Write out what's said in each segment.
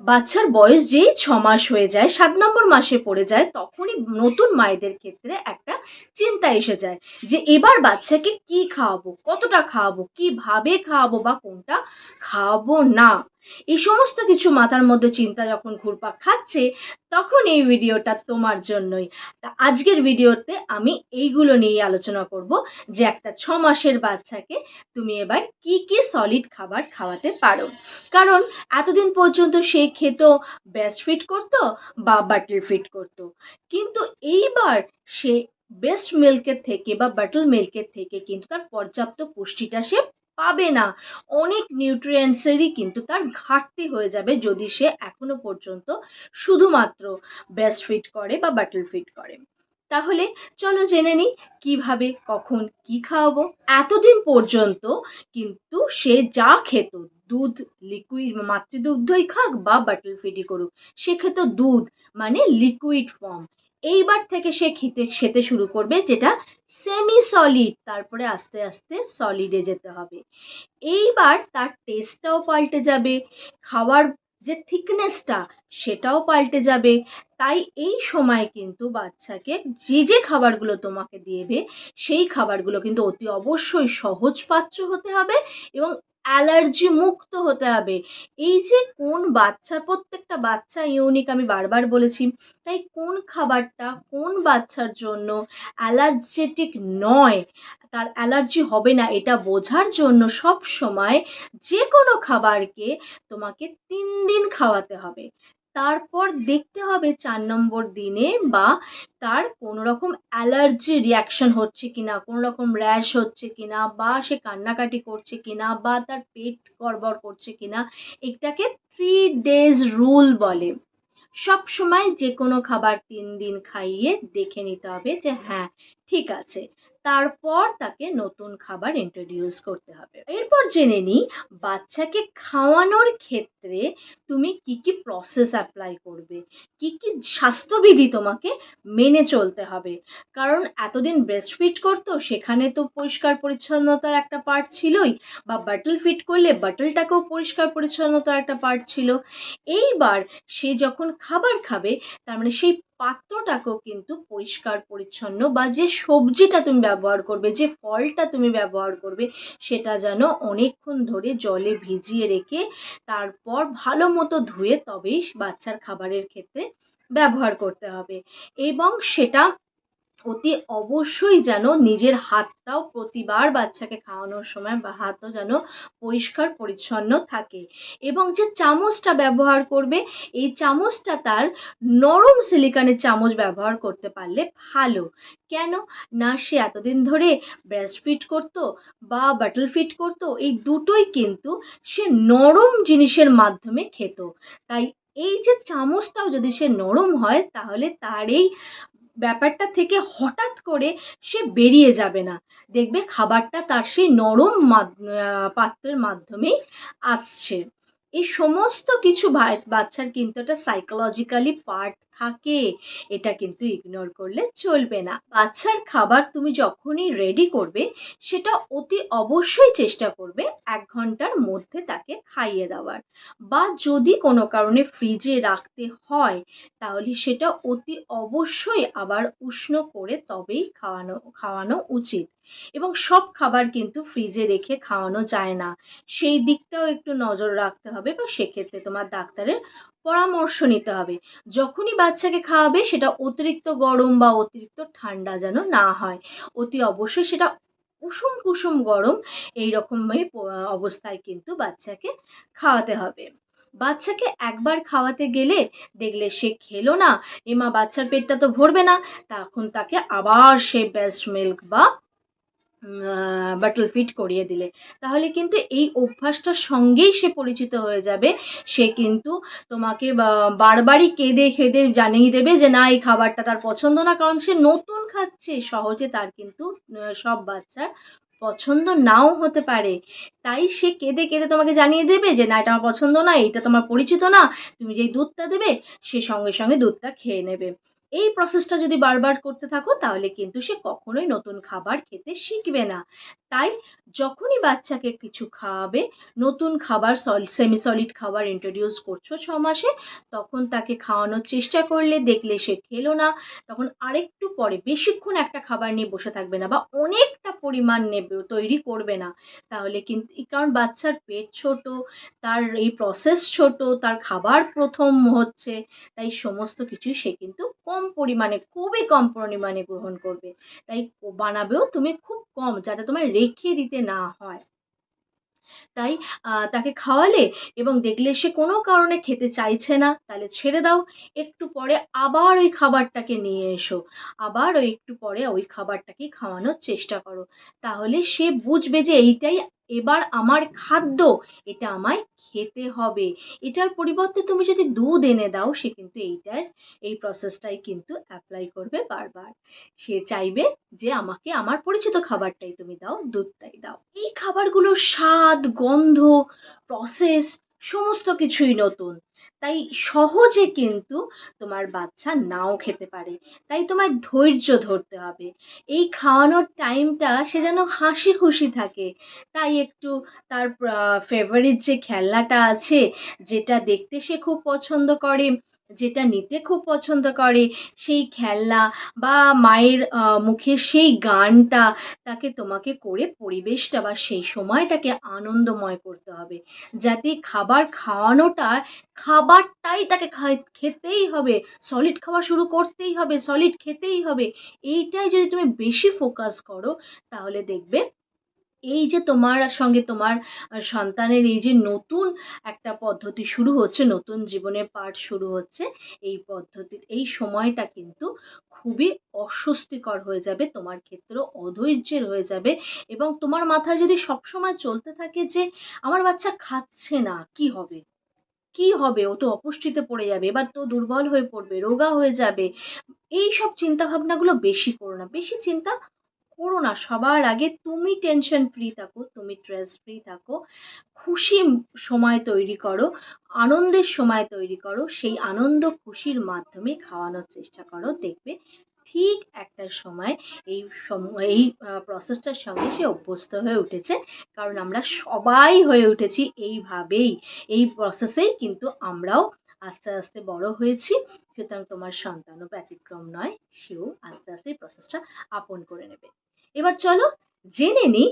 বাচ্চার বয়স যেই ছ মাস হয়ে যায়, সাত নম্বর মাসে পড়ে যায়, তখনই নতুন মায়েদের ক্ষেত্রে একটা চিন্তা এসে যায় যে এবার বাচ্চাকে কি খাওয়াবো, কতটা খাওয়াবো, কীভাবে খাওয়াবো বা কোনটা খাওয়াবো না। এই সমস্ত কিছু মাথার মধ্যে চিন্তা যখন ঘুরপাক খাচ্ছে, তখন এই ভিডিওটা তোমার জন্যই। তা আজকের ভিডিওতে আমি এইগুলো নিয়ে আলোচনা করব যে একটা ছ মাসের বাচ্চাকে তুমি এবার কি কি সলিড খাবার খাওয়াতে পারো। কারণ এতদিন পর্যন্ত সে খেত ব্রেস্ট ফিট করতো বা বাটল ফিট করতো। কিন্তু এইবার সে বেস্ট মিল্কের থেকে বা বাটল মিল্কের থেকে কিন্তু তার পর্যাপ্ত পুষ্টিটা সে পাবে না। অনেক নিউট্রিয়েন্টসেরই কিন্তু তার ঘাটতি হয়ে যাবে যদি সে এখনও পর্যন্ত শুধুমাত্র ব্রেস্ট ফিট করে বা বাটল ফিট করে। তাহলে চলো জেনে নিই কীভাবে, কখন, কি খাওয়াবো। এতদিন পর্যন্ত কিন্তু সে যা খেত, দুধ লিকুইড মাতৃদুগ্ধই খাক বা বাটল ফিডই করুক, সে খেত দুধ মানে লিকুইড ফর্ম এইবার থেকে সে খেতে খেতে শুরু করবে যেটা সেমি সলিড তারপরে আস্তে আস্তে সলিডে যেতে হবে। এইবার তার টেস্টটাও পাল্টে যাবে, খাওয়ার যে থিকনেসটা সেটাও পাল্টে যাবে। তাই এই সময় কিন্তু বাচ্চাকে যে যে খাবারগুলো তোমাকে দেবে, সেই খাবারগুলো কিন্তু অতি অবশ্যই সহজপাচ্য হতে হবে এবং অ্যালার্জি মুক্ত হতে হবে। এই যে কোন বাচ্চা, প্রত্যেকটা বাচ্চা ইউনিক আমি বারবার বলেছি, তাই কোন খাবারটা কোন বাচ্চার জন্য অ্যালার্জেটিক নয়, তার অ্যালার্জি হবে না, এটা বোঝার জন্য সব সময় যে কোনো খাবারকে তোমাকে তিন দিন খাওয়াতে হবে। তারপর দেখতে হবে চার নম্বর দিনে বা তার কোনো রকম অ্যালার্জি রিয়াকশন হচ্ছে কিনা, কোনো রকম র্যাশ হচ্ছে কিনা বা সে কান্নাকাটি করছে কিনা বা তার পেট গড়বড় করছে কিনা, এটাকে থ্রি ডেজ রুল বলে। সব সময় যে কোনো খাবার তিন দিন খাইয়ে দেখে নিতে হবে যে হ্যাঁ ঠিক আছে। তারপর তাকে নতুন খাবার ইন্ট্রোডিউস করতে হবে। এরপর জেনে নিই, বাচ্চাকে খাওয়ানোর ক্ষেত্রে তুমি কি কি প্রসেস অ্যাপ্লাই করবে? কি কি স্বাস্থ্যবিধি তোমাকে মেনে চলতে হবে? কারণ এতদিন ব্রেস্ট ফিট করতো, সেখানে তো পরিষ্কার পরিচ্ছন্নতার একটা পার্ট ছিলই, বা বাটল ফিট করলে বাটলটাকেও পরিষ্কার পরিচ্ছন্নতার একটা পার্ট ছিল। এইবার সে যখন খাবার খাবে, তার মানে সেই পাত্রটাকেও কিন্তু পরিষ্কার, পরিচ্ছন্ন বা যে সবজিটা তুমি ব্যবহার করবে, যে ফলটা তুমি ব্যবহার করবে, সেটা যেন অনেকক্ষণ ধরে জলে ভিজিয়ে রেখে তারপর ভালো মতো ধুয়ে তবেই বাচ্চার খাবারের ক্ষেত্রে ব্যবহার করতে হবে। এবং সেটা অতি অবশ্যই যেন নিজের হাতটাও প্রতিবার বাচ্চাকে খাওয়ানোর সময় বা হাতও যেন পরিষ্কার, পরিচ্ছন্ন থাকে। এবং যে চামচটা ব্যবহার করবে, এই চামচটা তার নরম সিলিকনের চামচ ব্যবহার করতে পারলে ভালো। কেন? না, সে এতদিন ধরে ব্রেস্ট ফিট করতো বা বাটল ফিট করতো, এই দুটোই কিন্তু সে নরম জিনিসের মাধ্যমে খেত। তাই এই যে চামচটাও যদি সে নরম হয়, তাহলে তার এই ব্যাপারটা থেকে হঠাৎ করে সে বেরিয়ে যাবে না। দেখবে খাবারটা তার সেই নরম পাত্রের মাধ্যমেই আসছে। এই সমস্ত কিছু বাচ্চার কিন্তু একটা সাইকোলজিক্যালি পার্ট থাকে। এটা কিন্তু ইগনোর করলে চলবে না। বাচ্চার খাবার তুমি যখনই রেডি করবে, সেটা অতি অবশ্যই চেষ্টা করবে এক ঘণ্টার মধ্যে তাকে খাইয়ে দেওয়ার। বা যদি কোনো কারণে ফ্রিজে রাখতে হয়, তাহলে সেটা অতি অবশ্যই আবার উষ্ণ করে তবেই খাওয়ানো খাওয়ানো উচিত। এবং সব খাবার কিন্তু ফ্রিজে রেখে খাওয়ানো যায় না। সেই দিকটাও একটু নজর রাখতে হবে বা সেক্ষেত্রে তোমার ডাক্তারের পরামর্শ নিতে হবে। যখনই বাচ্চাকে খাওয়াবে, সেটা অতিরিক্ত গরম বা অতিরিক্ত ঠান্ডা যেন না হয়। অতি অবশ্যই সেটা কুসুম কুসুম গরম এই রকমভাবে অবস্থায় কিন্তু বাচ্চাকে খাওয়াতে হবে। বাচ্চাকে একবার খাওয়াতে গেলে দেখলে সে খেলো না এমা বাচ্চার পেটটা তো ভরবে না। তখন তাকে আবার সে বেস্ট মিল্ক বা বাটল ফিট করিয়ে দিলে। তাহলে কিন্তু এই অভ্যাসটার সঙ্গেই সে পরিচিত হয়ে যাবে। সে কিন্তু তোমাকে বারবারই কেঁদে খেদে জানিয়ে দেবে যে, না, এই খাবারটা তার পছন্দ না। কারণ সে নতুন খাচ্ছে। সহজে তার কিন্তু সব বাচ্চার পছন্দ নাও হতে পারে। তাই সে কেঁদে কেঁদে তোমাকে জানিয়ে দেবে যে, না, এটা আমার পছন্দ না, এইটা তোমার পরিচিত না। তুমি যেই দুধটা দেবে, সে সঙ্গে সঙ্গে দুধটা খেয়ে নেবে। এই প্রসেসটা যদি বারবার করতে থাকো, তাহলে কিন্তু সে কখনোই নতুন খাবার খেতে শিখবে না। তাই যখনই বাচ্চাকে কিছু খাওয়াবে, নতুন খাবার সেমি সলিড খাবার ইন্ট্রোডিউস করছ ছ মাসে, তখন তাকে খাওয়ানোর চেষ্টা করলে দেখলে সে খেলো না। তখন আরেকটু পরে বেশিক্ষণ একটা খাবার নিয়ে বসে থাকবে না বা অনেকটা পরিমাণ নেবে, তৈরি করবে না। তাহলে কিন্তু কারণ বাচ্চার পেট ছোট, তার এই প্রসেস ছোট, তার খাবার প্রথম হচ্ছে, তাই সমস্ত কিছুই সে কিন্তু কম পরিমাণে, খুবই কম পরিমাণে গ্রহণ করবে। তাই বানাবেও তুমি খুব কম, যাতে তোমার রেখে দিতে না হয়। তাই তাকে খাওয়ালে এবং দেখলে সে কোনো কারণে খেতে চাইছে না, তাহলে ছেড়ে দাও। একটু পরে আবার ওই খাবারটাকে নিয়ে এসো। আবার ওই একটু পরে ওই খাবারটাকে খাওয়ানোর চেষ্টা করো। তাহলে সে বুঝবে যে এইটাই এবার আমার খাদ্য, এটা আমায় খেতে হবে। এটার পরিবর্তে তুমি যদি দুধ এনে দাও, সে কিন্তু এইটার, এই প্রসেসটাই কিন্তু অ্যাপ্লাই করবে বারবার। সে চাইবে যে আমাকে আমার পরিচিত খাবারটাই তুমি দাও, দুধটাই দাও। এই খাবারগুলোর স্বাদ, গন্ধ প্রসেস সমস্ত কিছুই নতুন। তাই সহজে কিন্তু তোমার বাচ্চা নাও খেতে পারে। তাই তোমার ধৈর্য ধরতে হবে। এই খাওয়ানোর টাইমটা সে যেন হাসি খুশি থাকে। তাই একটু তার ফেভারিট যে খেলনাটা আছে, যেটা দেখতে সে খুব পছন্দ করে যেটা নিতে খুব পছন্দ করে, সেই খেলনা বা মায়ের মুখে সেই গানটা তাকে তোমাকে করে পরিবেশটা বা সেই সময়টাকে আনন্দময় করতে হবে। যাতে খাবার খাওয়ানোটা, খাবারটাই তাকে খেতেই হবে সলিড খাওয়া শুরু করতেই হবে সলিড খেতেই হবে। এইটাই যদি তুমি বেশি ফোকাস করো, তাহলে দেখবে এই যে তোমার সঙ্গে তোমার সন্তানের এই যে নতুন একটা পদ্ধতি শুরু হচ্ছে, নতুন জীবনের পাঠ শুরু হচ্ছে, এই পদ্ধতির, এই সময়টা কিন্তু খুবই অস্বস্তিকর হয়ে যাবে, তোমার ক্ষেত্রেও অধৈর্যের হয়ে যাবে এবং তোমার মাথায় যদি সবসময় চলতে থাকে যে আমার বাচ্চা খাচ্ছে না, কি হবে? কি হবে? ও তো অপুষ্টিতে পড়ে যাবে, এবার তো দুর্বল হয়ে পড়বে, রোগা হয়ে যাবে। এই সব চিন্তা ভাবনাগুলো বেশি করো না, বেশি চিন্তা করো না। সবার আগে তুমি টেনশন ফ্রি থাকো, তুমি স্ট্রেস ফ্রি থাকো। খুশি সময় তৈরি করো, আনন্দের সময় তৈরি করো, সেই আনন্দ খুশির মাধ্যমে খাওয়ানোর চেষ্টা করো। দেখবে ঠিক একটা সময় এই এই প্রসেসটার সঙ্গে সে অভ্যস্ত হয়ে উঠেছে। কারণ আমরা সবাই হয়ে উঠেছি এইভাবেই। এই প্রসেসেই কিন্তু আমরাও আস্তে আস্তে বড় হয়েছি। সুতরাং তোমার সন্তানও ব্যতিক্রম নয়, সেও আস্তে আস্তে এই প্রসেসটা আপন করে নেবে। এবার চলো জেনে নিই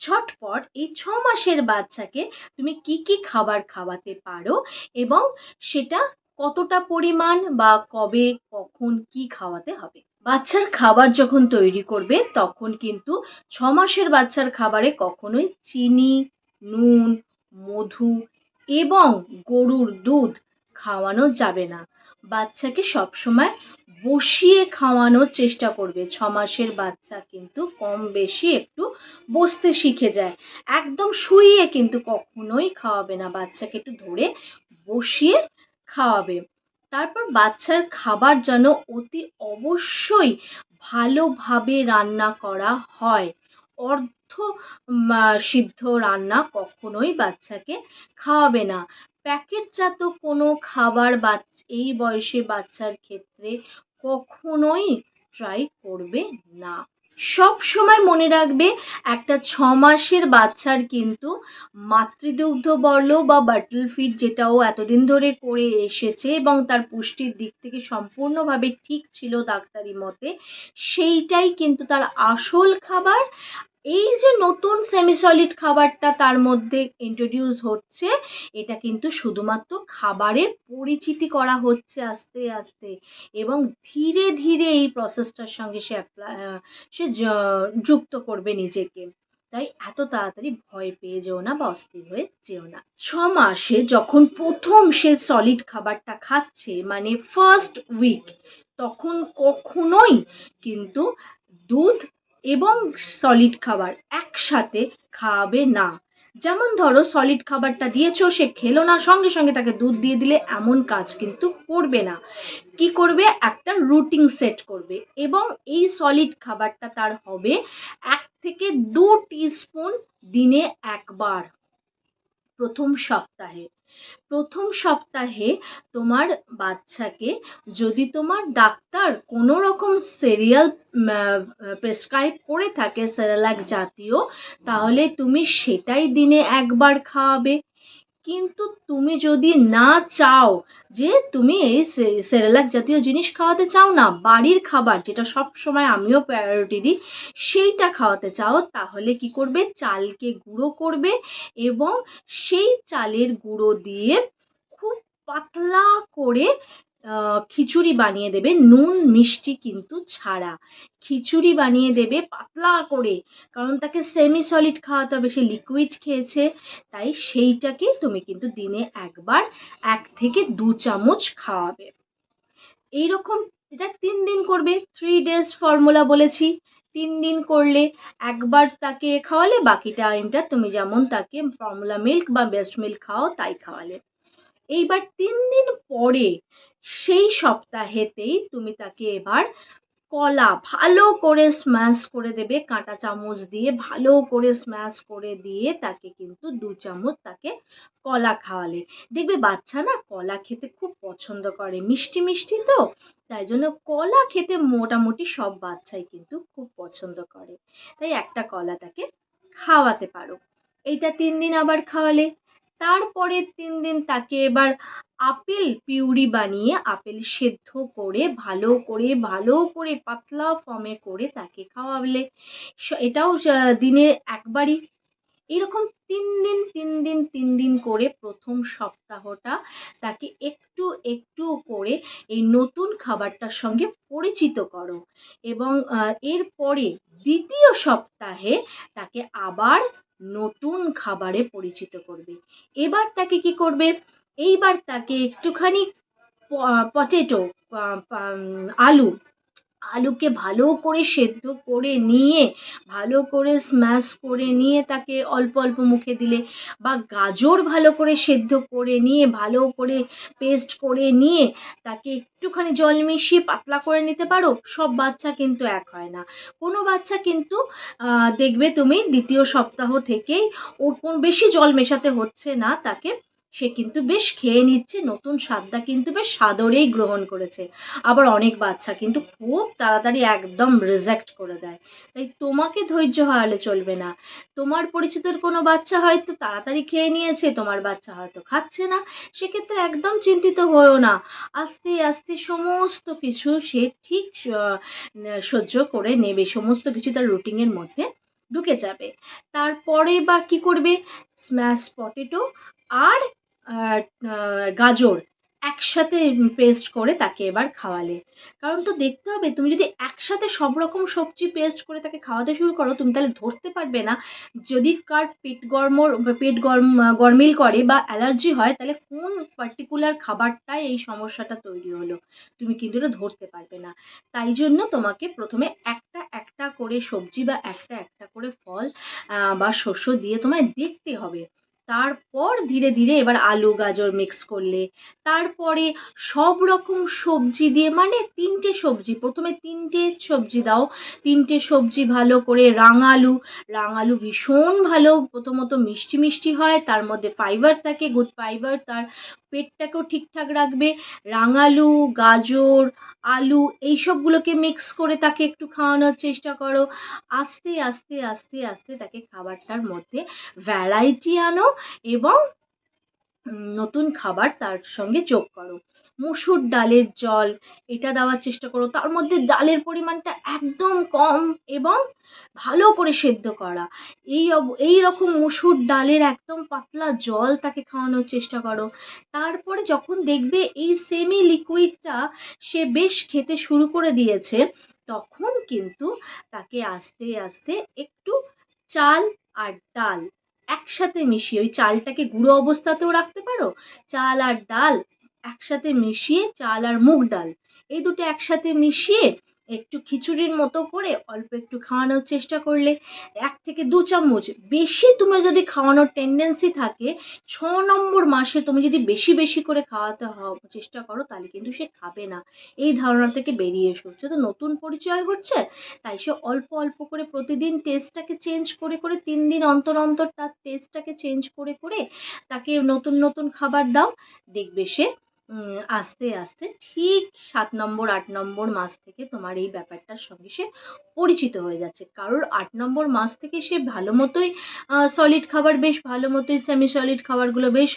ঝটপট এই ছ মাসের বাচ্চাকে তুমি কি কি খাবার খাওয়াতে পারো এবং সেটা কতটা পরিমাণ বা কবে, কখন কি খাওয়াতে হবে। বাচ্চার খাবার যখন তৈরি করবে, তখন কিন্তু ছ মাসের বাচ্চার খাবারে কখনোই চিনি, নুন, মধু এবং গরুর দুধ খাওয়ানো যাবে না। বাচ্চাকে সবসময় বসিয়ে খাওয়ানোর চেষ্টা করবে। ছ মাসের বাচ্চা কিন্তু কম বেশি একটু বসতে শিখে যায়। একদম শুইয়ে কিন্তু কখনোই খাওয়াবে না। বাচ্চাকে একটু ধরে বসিয়ে খাওয়াবে। তারপর বাচ্চার খাবার যেন অতি অবশ্যই ভালোভাবে রান্না করা হয়। অর্ধ সিদ্ধ রান্না কখনোই বাচ্চাকে খাওয়াবে না। প্যাকেটজাত কোনো খাবার বাচ্চা এই বয়সে বাচ্চার ক্ষেত্রে কখনোই ট্রাই করবে না। সব সময় মনে রাখবে, একটা ছ মাসের বাচ্চার কিন্তু মাতৃদুগ্ধ বলো বা বাটল ফিড যেটাও এতদিন ধরে করে এসেছে এবং তার পুষ্টির দিক থেকে সম্পূর্ণভাবে ঠিক ছিল ডাক্তারি মতে, সেইটাই কিন্তু তার আসল খাবার এই যে নতুন সেমিসলিড খাবারটা তার মধ্যে ইন্ট্রোডিউস হচ্ছে, এটা কিন্তু শুধুমাত্র খাবারের পরিচিতি করা হচ্ছে আস্তে আস্তে এবং ধীরে ধীরে এই প্রসেসটার সঙ্গে সে সে যুক্ত করবে নিজেকে। তাই এত তাড়াতাড়ি ভয় পেয়ে যেও না বা অস্থির হয়ে যেও না। ছ মাসে যখন প্রথম সে সলিড খাবারটা খাচ্ছে মানে ফার্স্ট উইক তখন কখনোই কিন্তু দুধ এবং সলিড খাবার একসাথে খাওয়াবে না। যেমন ধরো সলিড খাবারটা দিয়েছ, সে খেলো না, সঙ্গে সঙ্গে তাকে দুধ দিয়ে দিলে এমন কাজ কিন্তু করবে না। কি করবে? একটা রুটিন সেট করবে এবং এই সলিড খাবারটা তার হবে এক থেকে দু টিস্পুন দিনে একবার প্রথম সপ্তাহে। প্রথম সপ্তাহে তোমার বাচ্চাকে যদি তোমার ডাক্তার কোনো রকম সিরিয়াল প্রেসক্রাইব করে থাকে সেরেলাক জাতীয়, তাহলে তুমি সেটাই দিনে একবার খাওয়াবে। কিন্তু তুমি যদি না চাও যে তুমি এই সেরেলাক জাতীয় জিনিস খাওয়াতে চাও না, বাড়ির খাবার যেটা সব সময় আমিও প্রায়োরিটি দিই, সেইটা খাওয়াতে চাও, তাহলে কি করবে? চালকে গুঁড়ো করবে এবং সেই চালের গুঁড়ো দিয়ে খুব পাতলা করে খিচুড়ি বানিয়ে দেবে। নুন, মিষ্টি কিন্তু ছাড়া। খিচুড়ি বানিয়ে দেবে পাতলা করে, কারণ তাকে সেমি সলিড খাওয়াতে হবে। সে লিকুইড খেয়েছে, তাই সেইটাকে তুমি কিন্তু দিনে একবার এক থেকে দু চামচ খাওয়াবে। এইরকম এটা তিন দিন করবে। থ্রি ডেজ ফর্মুলা বলেছি। তিন দিন করলে একবার তাকে খাওয়ালে, বাকি টাইমটা তুমি যেমন তাকে ফর্মুলা মিল্ক বা বেস্ট মিল্ক খাও, তাই খাওয়ালে। এইবার তিন দিন পরে সেই সপ্তাহেতেই তুমি তাকে এবার কলা ভালো করে স্ম্যাশ করে দেবে, কাঁটা চামচ দিয়ে ভালো করে স্ম্যাশ করে দিয়ে তাকে কিন্তু দু চামচ তাকে কলা খাওয়ালে। দেখবে বাচ্চা না কলা খেতে খুব পছন্দ করে, মিষ্টি মিষ্টি তো, তাই জন্য কলা খেতে মোটামুটি সব বাচ্চাই কিন্তু খুব পছন্দ করে। তাই একটা কলা তাকে খাওয়াতে পারো। এইটা তিন দিন আবার খাওয়ালে। তারপরে তিন দিন তাকে এবার আপেল পিউরি বানিয়ে আপেল সেদ্ধ করে ভালো করে ভালো করে পাতলা ফর্মে করে তাকে খাওয়াবলে এটাও দিনে একবারই। এরকম তিন দিন তিন দিন তিন দিন করে প্রথম সপ্তাহটা তাকে একটু একটু করে এই নতুন খাবারটার সঙ্গে পরিচিত করো এবং এরপরে দ্বিতীয় সপ্তাহে তাকে আবার নতুন খাবারে পরিচিত করবে। এবার তাকে কি করবে? এইবার তাকে একটুখানি পটেটো আলু আলুকে ভালো করে সেদ্ধ করে নিয়ে, ভালো করে স্ম্যাশ করে নিয়ে তাকে অল্প অল্প মুখে দিলে বা গাজর ভালো করে সেদ্ধ করে নিয়ে, ভালো করে পেস্ট করে নিয়ে তাকে একটুখানি জল মিশিয়ে পাতলা করে নিতে পারো, সব বাচ্চা কিন্তু এক হয় না। কোনো বাচ্চা কিন্তু দেখবে তুমি দ্বিতীয় সপ্তাহ থেকেই ও বেশি জল মেশাতে হচ্ছে না তাকে। সে কিন্তু বেশ খেয়ে নিচ্ছে, নতুন স্বাদটা কিন্তু বেশ সাদরেই গ্রহণ করেছে। আবার অনেক বাচ্চা কিন্তু খুব তাড়াতাড়ি একদম রিজেক্ট করে দেয়। তাই তোমাকে ধৈর্য হারালে চলবে না। তোমার পরিচিতের কোনো বাচ্চা হয়তো তাড়াতাড়ি খেয়ে নিয়েছে, তোমার বাচ্চা হয়তো খাচ্ছে না। সেক্ষেত্রে একদম চিন্তিত হয়েও না। আস্তে আস্তে সমস্ত কিছু সে ঠিক সহ্য করে নেবে। সমস্ত কিছু তার রুটিনের মধ্যে ঢুকে যাবে। তারপরে বা কি করবে? স্ম্যাশ পটেটো আর গাজর একসাথে পেস্ট করে তাকে এবার খাওয়ালে। কারণ তো দেখতে হবে, তুমি যদি একসাথে সব রকম সবজি পেস্ট করে তাকে খাওয়াতে শুরু করো, তুমি তাহলে ধরতে পারবে না। যদি কার পেট গরম পেট গরম, গরমিল করে বা অ্যালার্জি হয়, তাহলে কোন পার্টিকুলার খাবারটায় এই সমস্যাটা তৈরি হলো? তুমি কিন্তু এটা ধরতে পারবে না। তাই জন্য তোমাকে প্রথমে একটা একটা করে সবজি বা একটা একটা করে ফল বা শস্য দিয়ে তোমায় দেখতে হবে। তারপর ধীরে ধীরে এবার আলু গাজর মিক্স করলে, তারপরে সব রকম সবজি দিয়ে মানে তিনটে সবজি, প্রথমে তিনটে সবজি দাও, তিনটে সবজি ভালো করে রাঙালু রাঙালু ভীষণ ভালো, প্রথমত মিষ্টি মিষ্টি হয়, তার মধ্যে ফাইবার থাকে গুড ফাইবার তার পেটটাকেও ঠিকঠাক রাখবে। রাঙালু, গাজর, আলু, এই সবগুলোকে মিক্স করে তাকে একটু খাওয়ানোর চেষ্টা করো। আস্তে আস্তে আস্তে আস্তে তাকে খাবারটার মধ্যে ভ্যারাইটি আনো এবং নতুন খাবার তার সঙ্গে যোগ করো। মুসুর ডালের জল, এটা দেওয়ার চেষ্টা করো। তার মধ্যে ডালের পরিমাণটা একদম কম এবং ভালো করে সেদ্ধ করা। এই এই রকম মুসুর ডালের একদম পাতলা জল তাকে খাওয়ানোর চেষ্টা করো। তারপরে যখন দেখবে এই সেমি লিকুইডটা সে বেশ খেতে শুরু করে দিয়েছে, তখন কিন্তু তাকে আস্তে আস্তে একটু চাল আর ডাল একসাথে মিশিয়ে, ওই চালটাকে গুঁড়ো অবস্থাতেও রাখতে পারো, চাল আর ডাল একসাথে মিশিয়ে চাল আর মুগ ডাল। এই দুটো একসাথে মিশিয়ে একটু খিচুড়ির মতো করে অল্প একটু খাওয়ানোর চেষ্টা করলে এক থেকে দু চামচ বেশি তুমি যদি খাওয়ানোর টেন্ডেন্সি থাকে, ছ নম্বর মাসে তুমি যদি বেশি বেশি করে খাওয়াতে হ- চেষ্টা করো, তাহলে কিন্তু সে খাবে না। এই ধারণা থেকে বেরিয়ে এসো। তো নতুন পরিচয় হচ্ছে, তাই সে অল্প অল্প করে প্রতিদিন টেস্টটাকে চেঞ্জ করে করে তিন দিন অন্তর অন্তর তার টেস্টটাকে চেঞ্জ করে করে তাকে নতুন নতুন খাবার দাও। দেখবে সে আস্তে আস্তে ঠিক সাত নম্বর, আট নম্বর মাস থেকে তোমার এই ব্যাপারটার সঙ্গে সে পরিচিত হয়ে যাচ্ছে। কারোর আট নম্বর মাস থেকে সে ভালো মতোই সলিড খাবার বেশ ভালো মতোই সেমি সলিড খাবারগুলো বেশ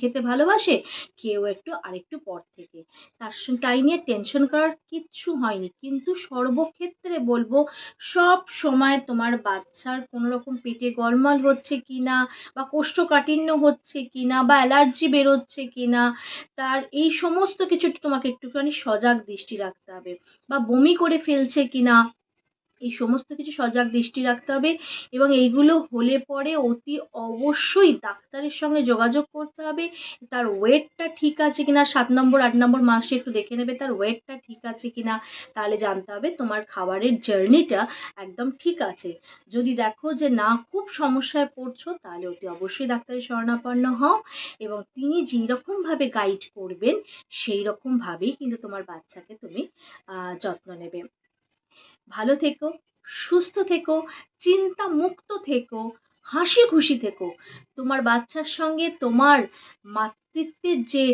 খেতে ভালোবাসে, কেউ একটু আরেকটু পর থেকে। তার তাই নিয়ে টেনশন করার কিচ্ছু হয়নি। কিন্তু সর্বক্ষেত্রে বলব, সব সময় তোমার বাচ্চার কোনো রকম পেটে গলমাল হচ্ছে কি না বা কোষ্ঠকাঠিন্য হচ্ছে কি না বা অ্যালার্জি বেরোচ্ছে কি না তার এই সমস্ত কিছু তোমাকে একটুখানি সজাগ দৃষ্টি রাখতে হবে বা বমি করে ফেলছে কি না এই সমস্ত কিছু সজাগ দৃষ্টি রাখতে হবে এবং এইগুলো হলে পরে অতি অবশ্যই ডাক্তারের সঙ্গে যোগাযোগ করতে হবে। তার ওয়েটটা ঠিক আছে কিনা, সাত নম্বর, আট নম্বর মাসে একটু দেখে নেবে তার ওয়েটটা ঠিক আছে কিনা, তাহলে জানতে হবে তোমার খাবারের জার্নিটা একদম ঠিক আছে। যদি দেখো যে না খুব সমস্যায় পড়ছো, তাহলে অতি অবশ্যই ডাক্তারের শরণাপন্ন হও এবং তিনি যেই রকমভাবে গাইড করবেন সেই রকমভাবেই কিন্তু তোমার বাচ্চাকে তুমি যত্ন নেবে। ভালো থেকো, সুস্থ থেকো চিন্তা মুক্ত থেকো হাসি খুশি থেকো। তোমার বাচ্চার সঙ্গে তোমার মাতৃত্বের যে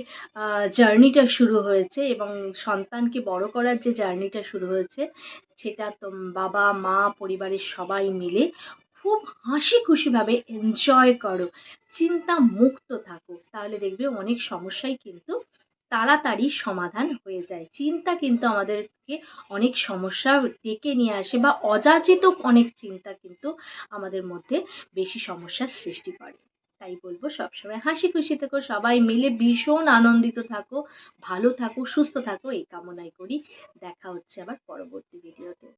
জার্নিটা শুরু হয়েছে এবং সন্তানকে বড় করার যে জার্নিটা শুরু হয়েছে, সেটা বাবা, মা, পরিবারের সবাই মিলে খুব হাসি খুশিভাবে এনজয় করো। চিন্তা মুক্ত থাকো। তাহলে দেখবে অনেক সমস্যাই কিন্তু তাড়াতাড়ি সমাধান হয়ে যায়। চিন্তা কিন্তু আমাদেরকে অনেক সমস্যা ডেকে নিয়ে আসে বা অযাচিত অনেক চিন্তা কিন্তু আমাদের মধ্যে বেশি সমস্যার সৃষ্টি করে। তাই বলব, সবসময় হাসি খুশি থেকো, সবাই মিলে ভীষণ আনন্দিত থাকো, ভালো থাকো, সুস্থ থাকো, এই কামনাই করি। দেখা হচ্ছে আবার পরবর্তী ভিডিওতে